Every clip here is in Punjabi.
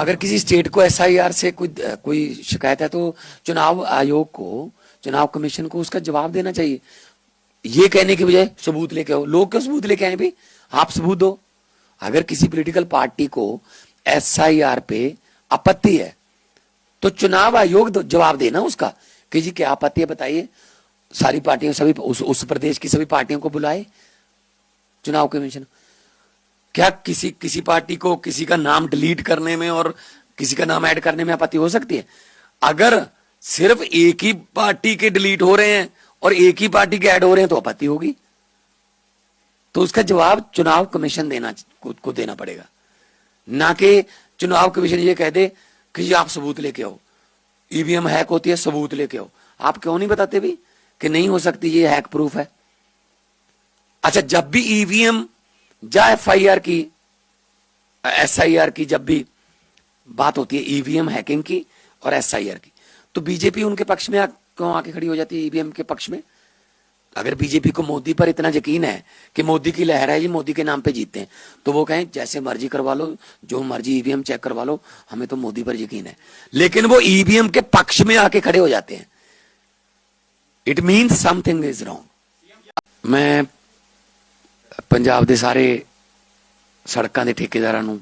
अगर किसी स्टेट को एसआईआर से कोई कोई शिकायत है तो चुनाव आयोग को चुनाव कमीशन को उसका जवाब देना चाहिए। ये कहने की बजाय सबूत लेके आओ। लोग क्यों सबूत लेके आए भाई? आप सबूत दो। अगर किसी पॉलिटिकल पार्टी को एसआईआर पे आपत्ति है तो चुनाव आयोग जवाब देना उसका। कि जी क्या आपत्ति है बताइए। सारी पार्टियों सभी उस, उस प्रदेश की सभी पार्टियों को बुलाए। चुनाव कमीशन। क्या किसी किसी पार्टी को किसी का नाम डिलीट करने में और किसी का नाम ऐड करने में आपत्ति हो सकती है? अगर सिर्फ़ एक ही पार्टी के डिलीट हो रहे हैं और एक ही पार्टी के ऐड हो रहे हैं तो आपत्ति होगी। तो उसका जवाब चुनाव कमीशन देना को, को देना पड़ेगा। ना कि चुनाव कमीशन ये कह दे कि आप सबूत लेके आओ। ईवीएम हैक होती है सबूत लेके आओ। आप क्यों नहीं बताते भी कि नहीं हो सकती ये हैक प्रूफ है? अच्छा जब भी ईवीएम या एफआईआर की, एसआईआर की जब भी बात होती है, ईवीएम हैकिंग की और एसआईआर की। तो बीजेपी उनके पक्ष में क्यों आके खड़ी हो जाती है ईवीएम के पक्ष में? अगर बीजेपी को मोदी पर इतना यकीन है कि मोदी की लहर है, जी मोदी के नाम पे जीतते हैं तो वो कहें, जैसे मर्ज़ी करवा लो, जो मर्ज़ी ईवीएम चेक करवा लो, हमें तो मोदी पर यकीन है। लेकिन वो ईवीएम के पक्ष में आके खड़े हो जाते हैं। It means something is wrong ਮੈਂ ਪੰਜਾਬ ਦੇ ਸਾਰੇ ਸੜਕਾਂ ਦੇ ਠੇਕੇਦਾਰਾਂ ਨੂੰ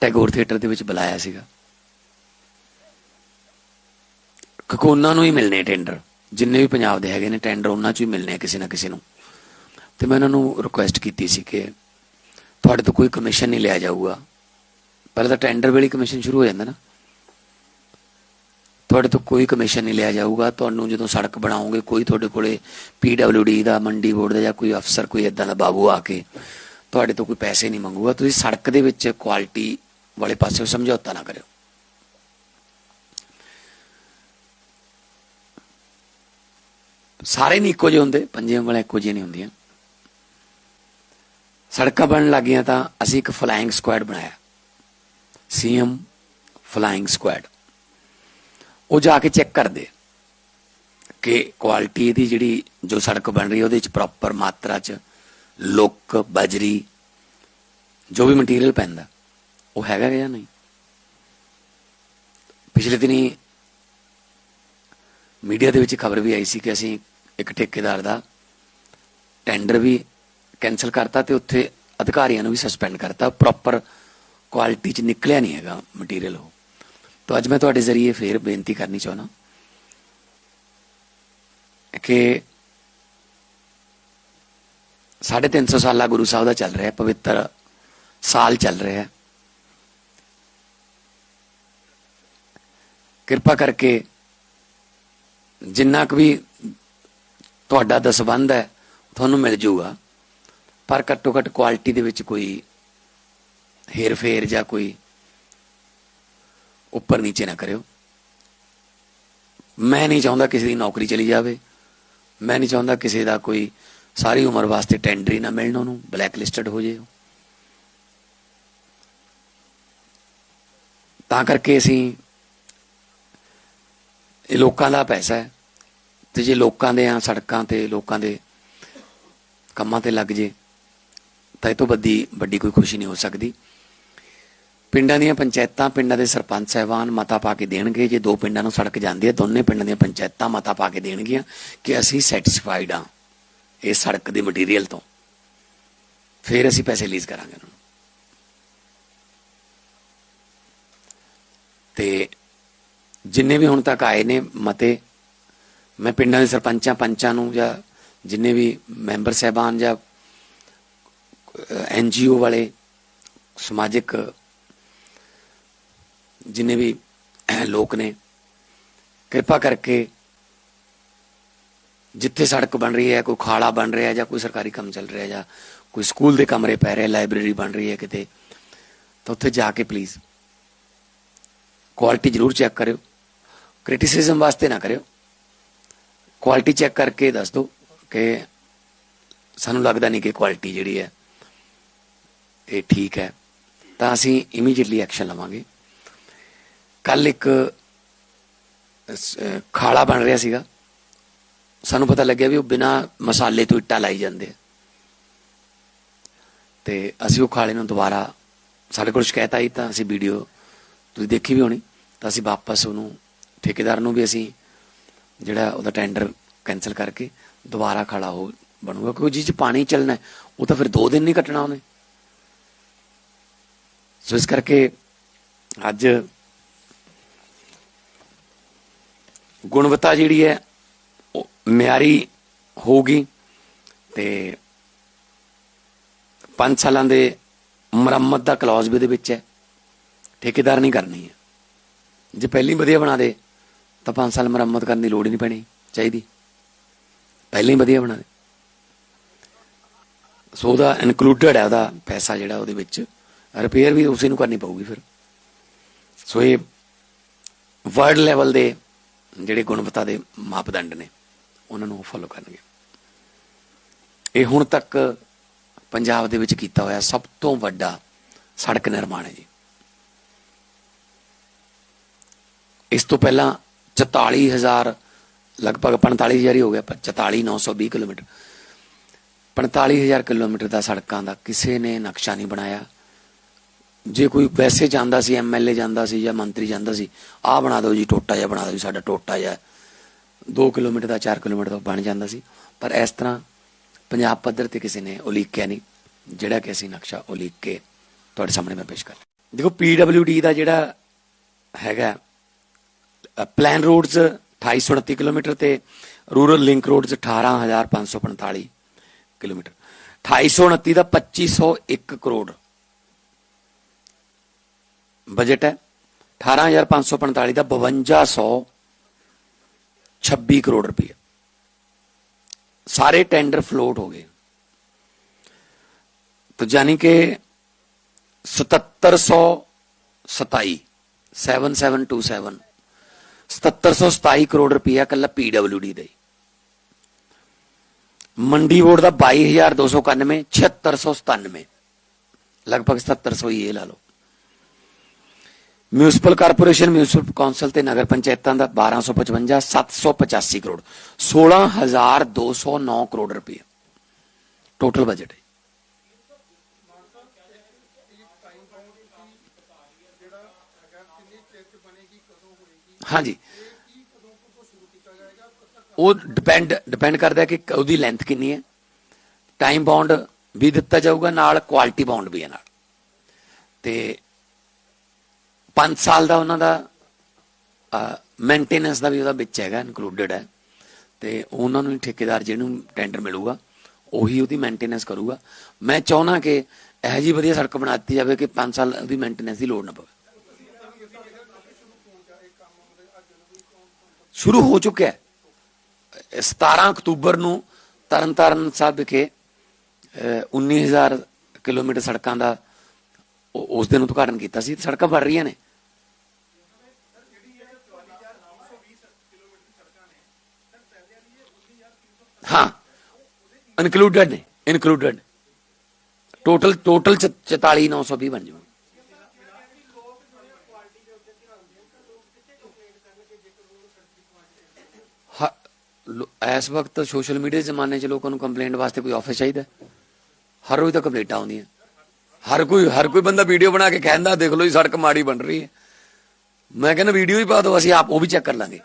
ਟੈਗੋਰ ਥੀਏਟਰ ਦੇ ਵਿੱਚ ਬੁਲਾਇਆ ਸੀਗਾ। ਕਿਉਂਕਿ ਉਹਨਾਂ ਨੂੰ ਹੀ ਮਿਲਨੇ ਟੈਂਡਰ ਜਿੰਨੇ ਵੀ ਪੰਜਾਬ ਦੇ ਹੈਗੇ ਨੇ ਟੈਂਡਰ ਉਹਨਾਂ ਚ ਹੀ ਮਿਲਨੇ ਕਿਸੇ ਨਾ ਕਿਸੇ ਨੂੰ। ਤੇ ਮੈਂ ਉਹਨਾਂ ਨੂੰ ਰਿਕੁਐਸਟ ਕੀਤੀ ਸੀ ਕਿ ਤੁਹਾਡੇ ਤੋਂ ਕੋਈ ਕਮਿਸ਼ਨ ਨਹੀਂ ਲਿਆ ਜਾਊਗਾ। ਪਹਿਲਾਂ ਤਾਂ ਟੈਂਡਰ ਵੇਲੇ ਕਮਿਸ਼ਨ ਸ਼ੁਰੂ ਹੋ ਜਾਂਦਾ ਨਾ। ਤੁਹਾਡੇ ਤੋਂ ਕੋਈ ਕਮਿਸ਼ਨ ਨਹੀਂ ਲਿਆ ਜਾਊਗਾ। ਤੁਹਾਨੂੰ ਜਦੋਂ ਸੜਕ ਬਣਾਓਗੇ, ਕੋਈ ਤੁਹਾਡੇ ਕੋਲੇ ਪੀਡਬਲਯੂਡੀ ਦਾ, ਮੰਡੀ ਬੋਰਡ ਦਾ ਜਾਂ ਕੋਈ ਅਫਸਰ ਕੋਈ ਇਦਾਂ ਦਾ ਬਾਬੂ ਆ ਕੇ ਤੁਹਾਡੇ ਤੋਂ ਕੋਈ ਪੈਸੇ ਨਹੀਂ ਮੰਗੂਗਾ। ਤੁਸੀਂ ਸੜਕ ਦੇ ਵਿੱਚ ਕੁਆਲਿਟੀ ਵਾਲੇ ਪਾਸੇ ਸਮਝੌਤਾ ਨਾ ਕਰਿਓ। ਸਾਰੇ ਨਹੀਂ ਇੱਕੋ ਜਿਹੇ ਹੁੰਦੇ ਪੰਜੇ ਉਂਗਲਾਂ ਇੱਕੋ ਜਿਹੀਆਂ ਨਹੀਂ ਹੁੰਦੀਆਂ। ਸੜਕਾਂ ਬਣਨ ਲੱਗੀਆਂ ਤਾਂ ਅਸੀਂ ਇੱਕ ਫਲਾਈਂਗ ਸਕੁਐਡ ਬਣਾਇਆ। ਸੀਐਮ ਫਲਾਈਂਗ ਸਕੁਐਡ ਉਹ ਜਾ ਕੇ ਚੈੱਕ ਕਰਦੇ ਕਿ ਕੁਆਲਿਟੀ ਇਹਦੀ ਜਿਹੜੀ ਜੋ ਸੜਕ ਬਣ ਰਹੀ ਹੈ ਉਹਦੇ ਵਿੱਚ ਪ੍ਰੋਪਰ ਮਾਤਰਾ ਚ ਲੁੱਕ ਬਜਰੀ, ਜੋ ਵੀ ਮਟੀਰੀਅਲ ਪੈਂਦਾ, ਉਹ ਹੈਗਾ ਜਾਂ ਨਹੀਂ? ਪਿਛਲੇ ਦਿਨੀ ਮੀਡੀਆ ਦੇ ਵਿੱਚ ਖਬਰ ਵੀ ਆਈ ਸੀ ਕਿ ਅਸੀਂ ਇੱਕ ਠੇਕੇਦਾਰ ਦਾ ਟੈਂਡਰ ਵੀ ਕੈਨਸਲ ਕਰਤਾ ਤੇ ਉੱਥੇ ਅਧਿਕਾਰੀਆਂ ਨੂੰ ਵੀ ਸਸਪੈਂਡ ਕਰਤਾ। ਪ੍ਰੋਪਰ ਕੁਆਲਿਟੀ ਚ ਨਿਕਲਿਆ ਨਹੀਂ ਹੈਗਾ ਮਟੀਰੀਅਲ ਉਹ। ਤਾਂ ਅੱਜ ਮੈਂ ਤੁਹਾਡੇ ਜ਼ਰੀਏ ਫੇਰ ਬੇਨਤੀ ਕਰਨੀ ਚਾਹੁੰਦਾ ਕਿ ਸਾਢੇ 350 ਸਾਲਾ ਗੁਰੂ ਸਾਹਿਬ ਦਾ ਚੱਲ ਰਿਹਾ, ਪਵਿੱਤਰ ਸਾਲ ਚੱਲ ਰਿਹਾ ਹੈ। ਕਿਰਪਾ ਕਰਕੇ ਜਿੰਨਾ ਕੁ ਵੀ ਤੁਹਾਡਾ ਦਾ ਹੈ, ਤੁਹਾਨੂੰ ਮਿਲ ਜੂਗਾ, ਪਰ ਘੱਟੋ ਘੱਟ ਕੁਆਲਿਟੀ ਦੇ ਵਿੱਚ ਕੋਈ ਹੇਰ ਫੇਰ ਜਾਂ ਕੋਈ ਉੱਪਰ ਨੀਚੇ ਨਾ ਕਰਿਓ। ਮੈਂ ਨਹੀਂ ਚਾਹੁੰਦਾ ਕਿਸੇ ਦੀ ਨੌਕਰੀ ਚਲੀ ਜਾਵੇ। ਮੈਂ ਨਹੀਂ ਚਾਹੁੰਦਾ ਕਿਸੇ ਦਾ ਕੋਈ ਸਾਰੀ ਉਮਰ ਵਾਸਤੇ ਟੈਂਡਰ ਹੀ ਨਾ ਮਿਲਣ ਉਹਨੂੰ ਬਲੈਕ ਲਿਸਟਡ ਹੋ ਜੇ ਤਾਂ ਕਰਕੇ ਅਸੀਂ ਇਹ ਲੋਕਾਂ ਦਾ ਪੈਸਾ ਹੈ। ਤੇ ਜੇ ਲੋਕਾਂ ਦੇ ਆ ਸੜਕਾਂ ਤੇ, ਲੋਕਾਂ ਦੇ ਕੰਮਾਂ ਤੇ ਲੱਗ ਜੇ, ਤਾਂ ਇਹ ਤੋਂ ਵੱਡੀ ਵੱਡੀ ਕੋਈ ਖੁਸ਼ੀ ਨਹੀਂ ਹੋ ਸਕਦੀ। ਪਿੰਡਾਂ ਦੀਆਂ ਪੰਚਾਇਤਾਂ, ਪਿੰਡਾਂ ਦੇ ਸਰਪੰਚ ਸਹਿਬਾਨ ਮਤਾ ਪਾ ਕੇ ਦੇਣਗੇ। ਜੇ ਦੋ ਪਿੰਡਾਂ ਨੂੰ ਸੜਕ ਜਾਂਦੀ ਹੈ, ਦੋਨੇ ਪਿੰਡਾਂ ਦੀਆਂ ਪੰਚਾਇਤਾਂ ਮਤਾ ਪਾ ਕੇ ਦੇਣਗੀਆਂ ਕਿ ਅਸੀਂ ਸੈਟੀਸਫਾਈਡ ਹਾਂ ਇਹ ਸੜਕ ਦੇ ਮਟੀਰੀਅਲ ਤੋਂ। ਫਿਰ ਅਸੀਂ ਪੈਸੇ ਲੀਜ਼ ਕਰਾਂਗੇ ਉਹਨਾਂ ਨੂੰ। ਤੇ ਜਿੰਨੇ ਵੀ ਹੁਣ ਤੱਕ ਆਏ ਨੇ ਮਤੇ, ਮੈਂ ਪਿੰਡਾਂ ਦੇ ਸਰਪੰਚਾਂ, ਪੰਚਾਂ ਨੂੰ ਜਾਂ ਜਿੰਨੇ ਵੀ ਮੈਂਬਰ ਸਹਿਬਾਨ ਜਾਂ ਐਨਜੀਓ ਵਾਲੇ, ਸਮਾਜਿਕ ਜਿੰਨੇ ਵੀ ਲੋਕ ਨੇ, ਕਿਰਪਾ ਕਰਕੇ ਜਿੱਥੇ ਸੜਕ ਬਣ ਰਹੀ ਹੈ, ਕੋਈ ਖਾਲਾ ਬਣ ਰਿਹਾ ਜਾਂ ਕੋਈ ਸਰਕਾਰੀ ਕੰਮ ਚੱਲ ਰਿਹਾ ਜਾਂ ਕੋਈ ਸਕੂਲ ਦੇ ਕਮਰੇ ਪੈ ਰਹੇ, ਲਾਇਬ੍ਰੇਰੀ ਬਣ ਰਹੀ ਹੈ ਕਿਤੇ, ਤਾਂ ਉੱਥੇ ਜਾ ਕੇ ਪਲੀਜ਼ ਕੁਆਲਿਟੀ ਜ਼ਰੂਰ ਚੈੱਕ ਕਰਿਓ। ਕ੍ਰਿਟਿਸਿਜ਼ਮ ਵਾਸਤੇ ਨਾ ਕਰਿਓ। ਕੁਆਲਿਟੀ ਚੈੱਕ ਕਰਕੇ ਦੱਸ ਦਿਓ ਕਿ ਸਾਨੂੰ ਲੱਗਦਾ ਨਹੀਂ ਕਿ ਕੁਆਲਿਟੀ ਜਿਹੜੀ ਹੈ, ਇਹ ਠੀਕ ਹੈ। ਤਾਂ ਅਸੀਂ ਇਮੀਡੀਏਟਲੀ ਐਕਸ਼ਨ ਲਵਾਂਗੇ। ਕੱਲ ਇੱਕ ਖਾਲਾ ਬਣ ਰਿਹਾ ਸੀਗਾ। ਸਾਨੂੰ ਪਤਾ ਲੱਗਿਆ ਵੀ ਉਹ ਬਿਨਾ ਮਸਾਲੇ ਤੋਂ ਇੱਟਾਂ ਲਾਈ ਜਾਂਦੇ ਆ। ਤੇ ਅਸੀਂ ਉਹ ਖਾਲੇ ਨੂੰ ਦੁਬਾਰਾ ਸਾਡੇ ਕੋਲ ਸ਼ਿਕਾਇਤ ਆਈ ਤਾਂ ਅਸੀਂ ਵੀਡੀਓ ਤੁਸੀਂ ਦੇਖੀ ਵੀ ਹੋਣੀ। ਤਾਂ ਅਸੀਂ ਵਾਪਸ ਉਹਨੂੰ, ਠੇਕੇਦਾਰ ਨੂੰ ਵੀ ਅਸੀਂ ਜਿਹੜਾ ਉਹਦਾ ਟੈਂਡਰ ਕੈਨਸਲ ਕਰਕੇ ਦੁਬਾਰਾ ਖਾਲਾ ਹੋ ਬਣੂਗਾ। ਕਿਉਂਕਿ ਜਿਸ ਚ ਪਾਣੀ ਚੱਲਣਾ ਉਹ ਤਾਂ ਫਿਰ 2 ਦਿਨ ਨਹੀਂ ਕੱਟਣਾ ਉਹਨੇ। ਸੋ ਇਸ ਕਰਕੇ ਅੱਜ ਗੁਣਵੱਤਾ ਜਿਹੜੀ ਹੈ, ਉਹ ਮਿਆਰੀ ਹੋਊਗੀ ਤੇ 5 ਸਾਲਾਂ ਦੇ ਮੁਰੰਮਤ ਦਾ ਕਲੌਜ਼ ਵੀ ਉਹਦੇ ਵਿੱਚ ਹੈ। ਠੇਕੇਦਾਰ ਨਹੀਂ ਕਰਨੀ ਹੈ। ਜੇ ਪਹਿਲੀ ਵਧੀਆ ਬਣਾ ਦੇ, ਤਾਂ 5 ਸਾਲ ਮੁਰੰਮਤ ਕਰਨ ਦੀ ਲੋੜ ਹੀ ਨਹੀਂ ਪੈਣੀ ਚਾਹੀਦੀ। ਪਹਿਲਾਂ ਹੀ ਵਧੀਆ ਬਣਾ ਦੇ। ਸੋ ਉਹਦਾ ਇਨਕਲੂਡਡ ਹੈ, ਉਹਦਾ ਪੈਸਾ ਜਿਹੜਾ ਉਹਦੇ ਵਿੱਚ ਰਿਪੇਅਰ ਵੀ ਉਸੇ ਨੂੰ ਕਰਨੀ ਪਊਗੀ ਫਿਰ। ਸੋ ਇਹ ਵਰਲਡ ਲੈਵਲ ਦੇ ਜਿਹੜੇ ਗੁਣਵੱਤਾ ਦੇ ਮਾਪਦੰਡ ਨੇ, ਉਹਨਾਂ ਨੂੰ ਫੋਲੋ ਕਰਨਗੇ। ਇਹ ਹੁਣ ਤੱਕ ਪੰਜਾਬ ਦੇ ਵਿੱਚ ਕੀਤਾ ਹੋਇਆ ਸਭ ਤੋਂ ਵੱਡਾ ਸੜਕ ਨਿਰਮਾਣ ਹੈ ਜੀ। ਇਸ ਤੋਂ ਪਹਿਲਾਂ 44000 ਲਗਭਗ 45000 ਹੀ ਹੋ ਗਿਆ, ਪਰ 44920 ਕਿਲੋਮੀਟਰ। 45000 ਕਿਲੋਮੀਟਰ ਦਾ ਸੜਕਾਂ ਦਾ ਕਿਸੇ ਨੇ ਨਕਸ਼ਾ ਨਹੀਂ ਬਣਾਇਆ। ਜੇ ਕੋਈ ਵੈਸੇ ਜਾਂਦਾ ਸੀ ਐਮਐਲਏ ਜਾਂਦਾ ਸੀ ਜਾਂ ਮੰਤਰੀ ਜਾਂਦਾ ਸੀ, ਆਹ ਬਣਾ ਦਿਓ ਜੀ, ਟੋਟਾ ਜਿਹਾ ਬਣਾ ਦਿਓ ਜੀ, ਸਾਡਾ ਟੋਟਾ ਜਿਹਾ। 2 ਕਿਲੋਮੀਟਰ ਦਾ 4 ਕਿਲੋਮੀਟਰ ਦਾ ਬਣ ਜਾਂਦਾ ਸੀ। ਪਰ ਇਸ ਤਰ੍ਹਾਂ ਪੰਜਾਬ ਪੱਧਰ ਤੇ ਕਿਸੇ ਨੇ ਉਲੀਕਿਆ ਨਹੀਂ। ਜਿਹੜਾ ਕਿ ਅਸੀਂ ਨਕਸ਼ਾ ਉਲੀਕ ਕੇ ਤੁਹਾਡੇ ਸਾਹਮਣੇ ਮੈਂ ਪੇਸ਼ ਕਰ ਰਿਹਾ। ਦੇਖੋ ਪੀਡਬਲਯੂਡੀ ਦਾ ਜਿਹੜਾ ਹੈਗਾ ਪਲਾਨ ਰੋਡਸ 2829 ਕਿਲੋਮੀਟਰ ਤੇ ਰੂਰਲ ਲਿੰਕ ਰੋਡਸ 18545 ਕਿਲੋਮੀਟਰ। 2829 ਦਾ 2501 ਕਰੋੜ। ਬਜਟ ਹੈ 18545 ਦਾ 5226 ਕਰੋੜ ਰੁਪਏ ਸਾਰੇ ਟੈਂਡਰ ਫਲੋਟ ਹੋ ਗਏ तो यानी कि 7727 7727 7727 ਕਰੋੜ ਰੁਪਇਆ ਕੱਲਾ ਪੀਡਬਲਯੂਡੀ ਦਾ ਹੀ ਮੰਡੀ ਬੋਰਡ ਦਾ 22291 7697 ਲਗਭਗ 7700 ਹੀ ਇਹ ਲਾ ਲਓ ਮਿਊਨਿਸਪਲ ਕਾਰਪੋਰੇਸ਼ਨ ਮਿਊਨਿਸਪਲ ਕੌਂਸਲ ਤੇ ਨਗਰ ਪੰਚਾਇਤਾਂ ਦਾ 1255 785 ਕਰੋੜ 16209 ਕਰੋੜ ਰੁਪਏ। ਟੋਟਲ ਬਜਟ ਹੈ। ਹਾਂਜੀ। ਉਹ ਡਿਪੈਂਡ ਡਿਪੈਂਡ ਕਰਦਾ ਕਿ ਉਹਦੀ ਲੈਂਥ ਕਿੰਨੀ ਹੈ। ਟਾਈਮ ਬਾਉਂਡ ਵੀ ਦਿੱਤਾ ਜਾਊਗਾ ਨਾਲ ਕੁਆਲਿਟੀ ਬਾਉਂਡ ਵੀ ਹੈ ਨਾਲ। ਤੇ 5 ਸਾਲ ਦਾ ਉਹਨਾਂ ਦਾ ਮੇਨਟੇਨੈਂਸ ਦਾ ਵੀ ਉਹਦਾ ਵਿੱਚ ਹੈਗਾ ਇਨਕਲੂਡਡ ਹੈ। ਤੇ ਉਹਨਾਂ ਨੂੰ ਠੇਕੇਦਾਰ ਜਿਹਨੂੰ ਟੈਂਡਰ ਮਿਲੂਗਾ ਉਹੀ ਉਹਦੀ ਮੇਨਟੇਨੈਂਸ ਕਰੂਗਾ। ਮੈਂ ਚਾਹੁੰਦਾ ਕਿ ਇਹੋ ਜੀ ਵਧੀਆ ਸੜਕ ਬਣਾ ਦਿੱਤੀ ਜਾਵੇ ਕਿ 5 ਸਾਲ ਉਹਦੀ ਮੇਨਟੇਨੈਂਸ ਦੀ ਲੋੜ ਨਾ ਪਵੇ। ਸ਼ੁਰੂ ਹੋ ਚੁੱਕਿਆ ਹੈ। 17 ਅਕਤੂਬਰ ਨੂੰ ਤਰਨਤਾਰਨ ਸਾਹਿਬ ਵਿਖੇ ਅਹ, 19000 ਕਿਲੋਮੀਟਰ ਸੜਕਾਂ ਦਾ ਉਹ- ਉਸ ਦਿਨ ਉਦਘਾਟਨ ਕੀਤਾ ਸੀ। ਸੜਕਾਂ ਬਣ ਰਹੀਆਂ ਨੇ। ਹਾਂ ਇਨਕਲੂਡਡ ਨੇ ਇਨਕਲੂਡਡ ਟੋਟਲ ਟੋਟਲ 44920 ਬਣ ਜਾਊ। ਹ- ਲੋ- ਇਸ ਵਕਤ ਸੋਸ਼ਲ ਮੀਡੀਆ ਦੇ ਜ਼ਮਾਨੇ 'ਚ ਲੋਕਾਂ ਨੂੰ ਕੰਪਲੇਂਟ ਵਾਸਤੇ ਕੋਈ ਆਫਿਸ ਚਾਹੀਦਾ ਹਰ ਰੋਜ਼ ਤਾਂ ਕੰਪਲੇਂਟਾਂ ਆਉਂਦੀਆਂ। ਹਰ ਕੋਈ ਹਰ ਕੋਈ ਬੰਦਾ ਵੀਡੀਓ ਬਣਾ ਕੇ ਕਹਿੰਦਾ, ਦੇਖ ਲਓ ਜੀ, ਸੜਕ ਮਾੜੀ ਬਣ ਰਹੀ ਹੈ। ਮੈਂ ਕਹਿੰਦਾ ਵੀਡੀਓ ਹੀ ਪਾ ਦਿਓ, ਅਸੀਂ ਆਪ ਉਹ ਵੀ ਚੈੱਕ ਕਰ ਲਾਂਗੇ।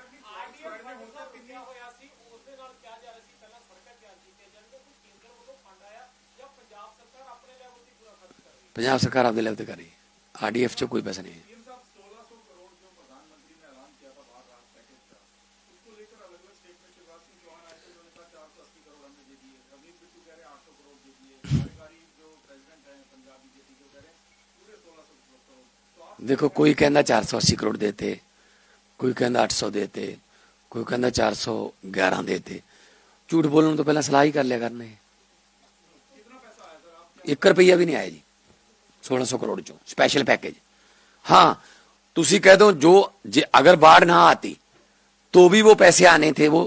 ਪੰਜਾਬ ਸਰਕਾਰ ਆਪਦੇ ਲੈਵਲ ਤੇ ਕਰ ਰਹੀ ਹੈ ਆਰਡੀਐਫ 'ਚ ਕੋਈ ਪੈਸਾ ਨਹੀਂ ਦੇਖੋ, ਕੋਈ ਕਹਿੰਦਾ 480 ਕਰੋੜ ਦੇਤੇ, ਕੋਈ ਕਹਿੰਦਾ 800 ਦੇਤੇ, ਕੋਈ ਕਹਿੰਦਾ 411 ਦੇਤੇ। ਝੂਠ ਬੋਲਣ ਤੋਂ ਪਹਿਲਾਂ ਸਲਾਹ ਹੀ ਕਰ ਲਿਆ ਕਰਨੇ। 1 ਰੁਪਈਆ ਵੀ ਨਹੀਂ ਆਇਆ ਜੀ। 1600 ਕਰੋੜ ਚੋਂ स्पेशल पैकेज हाँ तुसी कह दो जो जे अगर बाढ़ ना आती तो भी वो पैसे आने थे वो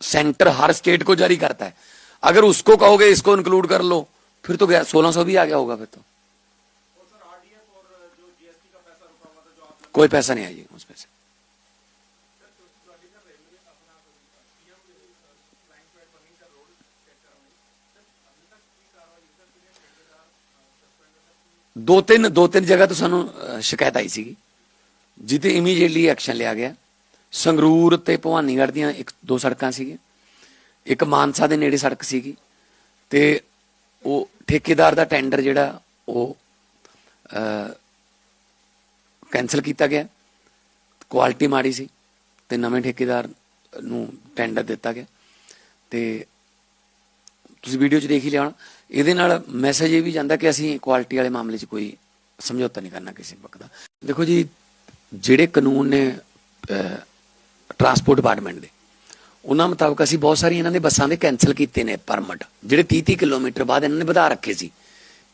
सेंटर हर स्टेट को जारी करता है अगर उसको कहोगे इसको इंक्लूड कर लो फिर तो सोलह सौ भी आ गया होगा फिर तो कोई पैसा नहीं आया जी उसमें से ਦੋ ਤਿੰਨ ਦੋ ਤਿੰਨ ਜਗ੍ਹਾ ਤੋਂ ਸਾਨੂੰ ਸ਼ਿਕਾਇਤ ਆਈ ਸੀਗੀ ਜਿੱਤੇ ਇਮੀਡੀਏਟਲੀ ਐਕਸ਼ਨ ਲਿਆ ਗਿਆ। ਸੰਗਰੂਰ ਤੇ ਭਵਾਨੀਗੜ੍ਹ ਦੀਆਂ ਇੱਕ, ਦੋ ਸੜਕਾਂ ਸੀਗੀਆਂ। ਇੱਕ ਮਾਨਸਾ ਦੇ ਨੇੜੇ ਸੜਕ ਸੀਗੀ ਤੇ ਉਹ ਠੇਕੇਦਾਰ ਦਾ ਟੈਂਡਰ ਜਿਹੜਾ ਉਹ ਕੈਨਸਲ ਕੀਤਾ ਗਿਆ। ਕੁਆਲਿਟੀ ਮਾੜੀ ਸੀ ਤੇ ਨਵੇਂ ਠੇਕੇਦਾਰ ਨੂੰ ਟੈਂਡਰ ਦਿੱਤਾ ਗਿਆ। ਤੇ ਤੁਸੀਂ ਵੀਡੀਓ 'ਚ ਦੇਖ ਹੀ ਲਿਆ ਹੋਣਾ। ਇਹਦੇ ਨਾਲ ਮੈਸੇਜ ਇਹ ਵੀ ਜਾਂਦਾ ਕਿ ਅਸੀਂ ਕੁਆਲਿਟੀ ਵਾਲੇ ਮਾਮਲੇ 'ਚ ਕੋਈ ਸਮਝੌਤਾ ਨਹੀਂ ਕਰਨਾ ਕਿਸੇ ਪੱਖ ਦਾ। ਦੇਖੋ ਜੀ, ਜਿਹੜੇ ਕਾਨੂੰਨ ਨੇ ਟਰਾਂਸਪੋਰਟ ਡਿਪਾਰਟਮੈਂਟ ਦੇ, ਉਹਨਾਂ ਮੁਤਾਬਕ ਅਸੀਂ ਬਹੁਤ ਸਾਰੀਆਂ ਇਹਨਾਂ ਦੇ ਬੱਸਾਂ ਦੇ ਕੈਨਸਲ ਕੀਤੇ ਨੇ ਪਰਮਿਟ ਜਿਹੜੇ 30 30 ਕਿਲੋਮੀਟਰ ਬਾਅਦ ਇਹਨਾਂ ਨੇ ਵਧਾ ਰੱਖੇ ਸੀ।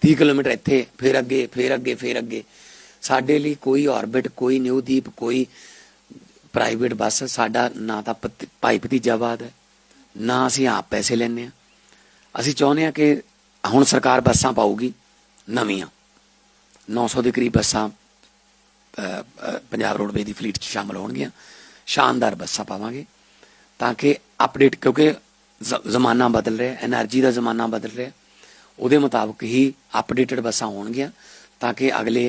30 ਕਿਲੋਮੀਟਰ ਇੱਥੇ, ਫਿਰ ਅੱਗੇ ਫਿਰ ਅੱਗੇ ਫਿਰ ਅੱਗੇ। ਸਾਡੇ ਲਈ ਕੋਈ ਆਰਬਿਟ ਕੋਈ ਨਿਊਦੀਪ ਕੋਈ ਪ੍ਰਾਈਵੇਟ ਬੱਸ, ਸਾਡਾ ਨਾ ਤਾਂ ਭਤ- ਭਾਈ ਭਤੀਜਾਵਾਦ ਹੈ। ਨਾ ਅਸੀਂ ਆਪ ਪੈਸੇ ਲੈਣੇ ਆ ਅਸੀਂ ਚਾਹੁੰਦੇ ਆ ਕਿ ਹੁਣ ਸਰਕਾਰ ਬੱਸਾਂ ਪਾਊਗੀ, ਨਵੀਆਂ। 900 ਦੇ ਕਰੀਬ ਬੱਸਾਂ ਪੰਜਾਬ ਰੋਡਵੇ ਦੀ ਫਲੀਟ 'ਚ ਸ਼ਾਮਲ ਹੋਣਗੀਆਂ। ਸ਼ਾਨਦਾਰ ਬੱਸਾਂ ਪਾਵਾਂਗੇ ਤਾਂ ਕਿ ਅਪਡੇਟ, ਕਿਉਂਕਿ ਜ਼ਮਾਨਾ ਬਦਲ ਰਿਹਾ એનર્ਜੀ ਦਾ ਜ਼ਮਾਨਾ ਬਦਲ ਰਿਹਾ। ਉਹਦੇ ਮੁਤਾਬਕ ਹੀ ਅਪਡੇਟਡ ਬੱਸਾਂ ਹੋਣਗੀਆਂ ਤਾਂ ਕਿ ਅਗਲੇ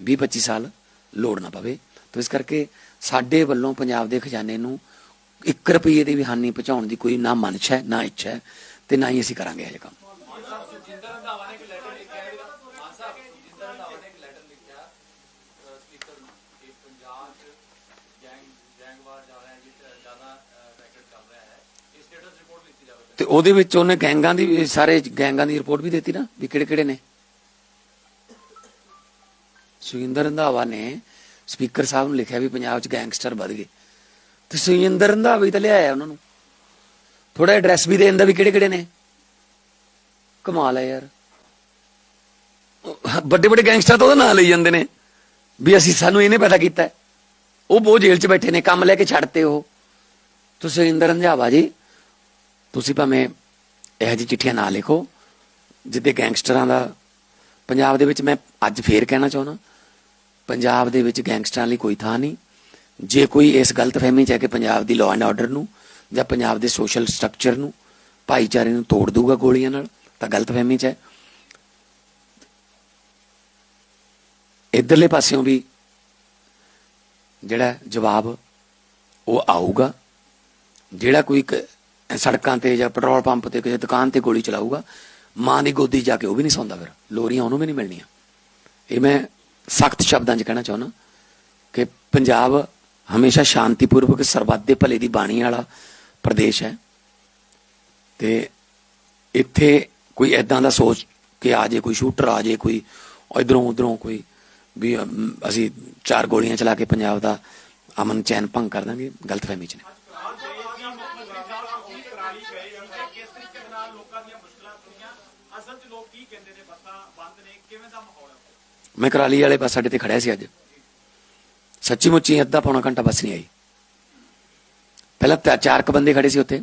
20-25 ਸਾਲ ਲੋੜ ਨਾ ਪਵੇ। ਤਾਂ ਇਸ ਕਰਕੇ ਸਾਡੇ ਵੱਲੋਂ ਪੰਜਾਬ ਦੇ ਖਜ਼ਾਨੇ ਨੂੰ 1 ਰੁਪਏ ਦੀ ਵੀ ਹਾਨੀ ਪਹੁੰਚਾਉਣ ਦੀ ਕੋਈ ਨਾ ਮਨਸ਼ਾ ਹੈ, ਨਾ ਇੱਛਾ ਹੈ। ਤੇ ਨਾ ਹੀ ਅਸੀਂ ਕਰਾਂਗੇ ਇਹ ਕੰਮ। ਤੇ ਉਹਦੇ ਵਿੱਚ ਉਹਨੇ ਗੈਂਗਾਂ ਦੀ ਵੀ ਸਾਰੇ ਗੈਂਗਾਂ ਦੀ ਰਿਪੋਰਟ ਵੀ ਦਿੱਤੀ ਨਾ, ਵੀ ਕਿਹੜੇ ਕਿਹੜੇ ਨੇ। ਸੁਖਿੰਦਰ ਰੰਧਾਵਾ ਨੇ ਸਪੀਕਰ ਸਾਹਿਬ ਨੂੰ ਲਿਖਿਆ ਵੀ ਪੰਜਾਬ 'ਚ ਗੈਂਗਸਟਰ ਵੱਧ ਗਏ। ਤੇ ਸੁਖਿੰਦਰ ਰੰਧਾਵਾ ਹੀ ਤਾਂ ਲਿਆਇਆ ਉਹਨਾਂ ਨੂੰ। ਥੋੜਾ ਐਡਰੈਸ ਵੀ ਦੇਣ ਦਾ ਵੀ ਕਿਹੜੇ ਕਿਹੜੇ ਨੇ? ਕਮਾਲ ਹੈ ਯਾਰ। ਵੱਡੇ ਵੱਡੇ ਗੈਂਗਸਟਰ ਤਾਂ ਉਹਦਾ ਨਾਂ ਲਈ ਜਾਂਦੇ ਨੇ। ਵੀ ਅਸੀਂ ਸਾਨੂੰ ਇਹਨੇ ਪੈਦਾ ਕੀਤਾ। ਉਹ ਬਹੁਤ ਜੇਲ੍ਹ 'ਚ ਬੈਠੇ ਨੇ, ਕੰਮ ਲੈ ਕੇ ਛੱਡਤੇ ਉਹ। ਤੁਸੀਂ ਇੰਦਰ ਰੰਝਾਵਾ ਜੀ, ਤੁਸੀਂ ਭਾਵੇਂ ਇਹੋ ਜਿਹੀ ਚਿੱਠੀਆਂ ਨਾ ਲਿਖੋ, ਜਿੱਦੇ ਗੈਂਗਸਟਰਾਂ ਦਾ ਪੰਜਾਬ ਦੇ ਵਿੱਚ ਮੈਂ ਅੱਜ ਫੇਰ ਕਹਿਣਾ ਚਾਹੁੰਦਾ। ਪੰਜਾਬ ਦੇ ਵਿੱਚ ਗੈਂਗਸਟਰਾਂ ਲਈ ਕੋਈ ਥਾਂ ਨਹੀਂ। ਜੇ ਕੋਈ ਇਸ ਗਲਤਫਹਿਮੀ ਚ ਹੈ ਕਿ ਪੰਜਾਬ ਦੀ ਲਾਅ ਐਂਡ ਆਰਡਰ ਨੂੰ ਜਾਂ ਪੰਜਾਬ ਦੇ ਸੋਸ਼ਲ ਸਟਰਕਚਰ ਨੂੰ, ਭਾਈਚਾਰੇ ਨੂੰ ਤੋੜ ਦੂਗਾ ਗੋਲੀਆਂ ਨਾਲ, ਤਾਂ ਗਲਤਫਹਿਮੀ ਚ ਹੈ। ਇਧਰਲੇ ਪਾਸਿਓਂ ਵੀ ਜਿਹੜਾ ਜਵਾਬ ਉਹ ਆਊਗਾ, ਜਿਹੜਾ ਕੋਈ ਸੜਕਾਂ ਤੇ ਜਾਂ ਪੈਟਰੋਲ ਪੰਪ ਤੇ, ਕਿਸੇ ਦੁਕਾਨ ਤੇ ਗੋਲੀ ਚਲਾਊਗਾ, ਮਾਂ ਦੀ ਗੋਦੀ ਜਾ ਕੇ ਉਹ ਵੀ ਨਹੀਂ ਸੌਂਦਾ ਫਿਰ, ਲੋਰੀਆਂ ਉਹਨੂੰ ਵੀ ਨਹੀਂ ਮਿਲਣੀਆਂ। ਇਹ ਮੈਂ ਸਖਤ ਸ਼ਬਦਾਂ 'ਚ ਕਹਿਣਾ ਚਾਹੁੰਦਾ ਕਿ ਪੰਜਾਬ ਹਮੇਸ਼ਾ ਸ਼ਾਂਤੀਪੂਰਵਕ ਸਰਬੱਤ ਦੇ ਭਲੇ ਦੀ ਬਾਣੀ ਵਾਲਾ ਪ੍ਰਦੇਸ਼ ਹੈ। ਤੇ ਇੱਥੇ ਕੋਈ ਐਦਾਂ ਦਾ ਸੋਚ ਕਿ ਆ ਜੇ ਕੋਈ ਸ਼ੂਟਰ, ਆ ਜੇ ਕੋਈ ਇਧਰੋਂ ਉਧਰੋਂ ਕੋਈ ਵੀ ਅਸੀਂ ਚਾਰ ਗੋਲੀਆਂ ਚਲਾ ਕੇ ਪੰਜਾਬ ਦਾ ਅਮਨ ਚੈਨ ਭੰਗ ਕਰ ਦਾਂਗੇ ਗਲਤਫਹਿਮੀ 'ਚ ਨੇ 'ਚ ਨੇ। ਮੈਂ ਕਰਾਲੀ ਵਾਲੇ ਬੱਸ ਸਾਡੇ ਤੇ ਖੜਿਆ ਸੀ ਅੱਜ। ਸੱਚੀ ਮੁੱਚੀ ਅੱਧਾ ਪੌਣਾ ਘੰਟਾ ਬੱਸ ਨਹੀਂ ਆਈ। ਪਹਿਲਾਂ ਤਾਂ ਚਾਰ ਕ ਬੰਦੇ ਖੜੇ ਸੀ ਉੱਥੇ।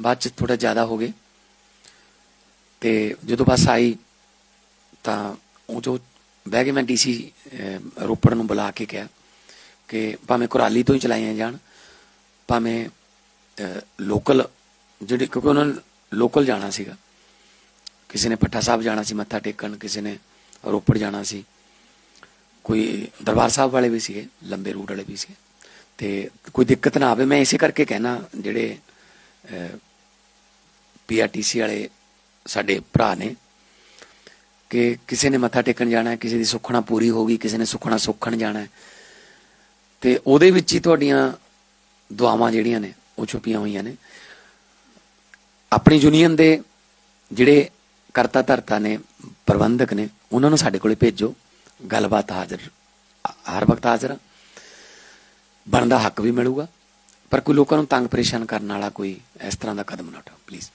ਬਾਅਦ ਚ ਥੋੜਾ ਜ਼ਿਆਦਾ ਹੋ ਗਏ। ਤੇ ਜਦੋਂ ਬੱਸ ਆਈ, ਤਾਂ ਉਹ ਜੋ ਬਹਿ ਕੇ ਮੈਂ ਡੀਸੀ ਰੋਪੜ ਨੂੰ ਬੁਲਾ ਕੇ ਕਿਹਾ ਕਿ ਭਾਵੇਂ ਕੁਰਾਲੀ ਤੋਂ ਹੀ ਚਲਾਈਆਂ ਜਾਣ, ਭਾਵੇਂ ਲੋਕਲ ਜਿਹੜੇ ਕਿਉਂਕਿ ਉਹਨਾਂ ਨੇ ਲੋਕਲ ਜਾਣਾ ਸੀਗਾ। ਕਿਸੇ ਨੇ ਪੱਠਾ ਸਾਹਿਬ ਜਾਣਾ ਸੀ, ਮੱਥਾ ਟੇਕਣ, ਕਿਸੇ ਨੇ ਰੋਪੜ ਜਾਣਾ ਸੀ। ਕੋਈ ਦਰਬਾਰ ਸਾਹਿਬ ਵਾਲੇ ਵੀ ਸੀਗੇ, ਲੰਬੇ ਰੂਟ ਵਾਲੇ ਵੀ ਸੀਗੇ। ਤੇ ਕੋਈ ਦਿੱਕਤ ਨਾ ਆਵੇ। ਮੈਂ ਇਸੇ ਕਰਕੇ ਕਹਿਣਾ, ਜਿਹੜੇ ਪੀਆਰਟੀਸੀ ਵਾਲੇ ਸਾਡੇ ਭਰਾ ਨੇ, ਕਿ ਕਿਸੇ ਨੇ ਮੱਥਾ ਟੇਕਣ ਜਾਣਾ ਕਿਸੇ ਦੀ ਸੁੱਖਣਾ ਪੂਰੀ ਹੋ ਗਈ, ਕਿਸੇ ਨੇ ਸੁੱਖਣਾ ਸੁੱਖਣ ਜਾਣਾ ਹੈ, ਤੇ ਉਹਦੇ ਵਿੱਚ ਹੀ ਤੁਹਾਡੀਆਂ ਦੁਆਵਾਂ ਜਿਹੜੀਆਂ ਨੇ, ਉਹ ਛੁਪੀਆਂ ਹੋਈਆਂ ਨੇ। ਆਪਣੀ ਯੂਨੀਅਨ ਦੇ ਜਿਹੜੇ ਕਰਤਾ ਧਰਤਾ ਨੇ, ਪ੍ਰਬੰਧਕ ਨੇ, ਉਹਨਾਂ ਨੂੰ ਸਾਡੇ ਕੋਲੇ ਭੇਜੋ। ਗੱਲਬਾਤ ਹਾਜ਼ਰ, ਹਰ ਵਕਤ ਹਾਜ਼ਰ ਬਣਦਾ ਹੱਕ ਵੀ ਮਿਲੂਗਾ, ਪਰ ਕੋਈ ਲੋਕਾਂ ਨੂੰ ਤੰਗ ਪਰੇਸ਼ਾਨ ਕਰਨ ਵਾਲਾ ਕੋਈ ਇਸ ਤਰ੍ਹਾਂ ਦਾ ਕਦਮ ਨਾ ਉਠਾਓ ਪਲੀਜ਼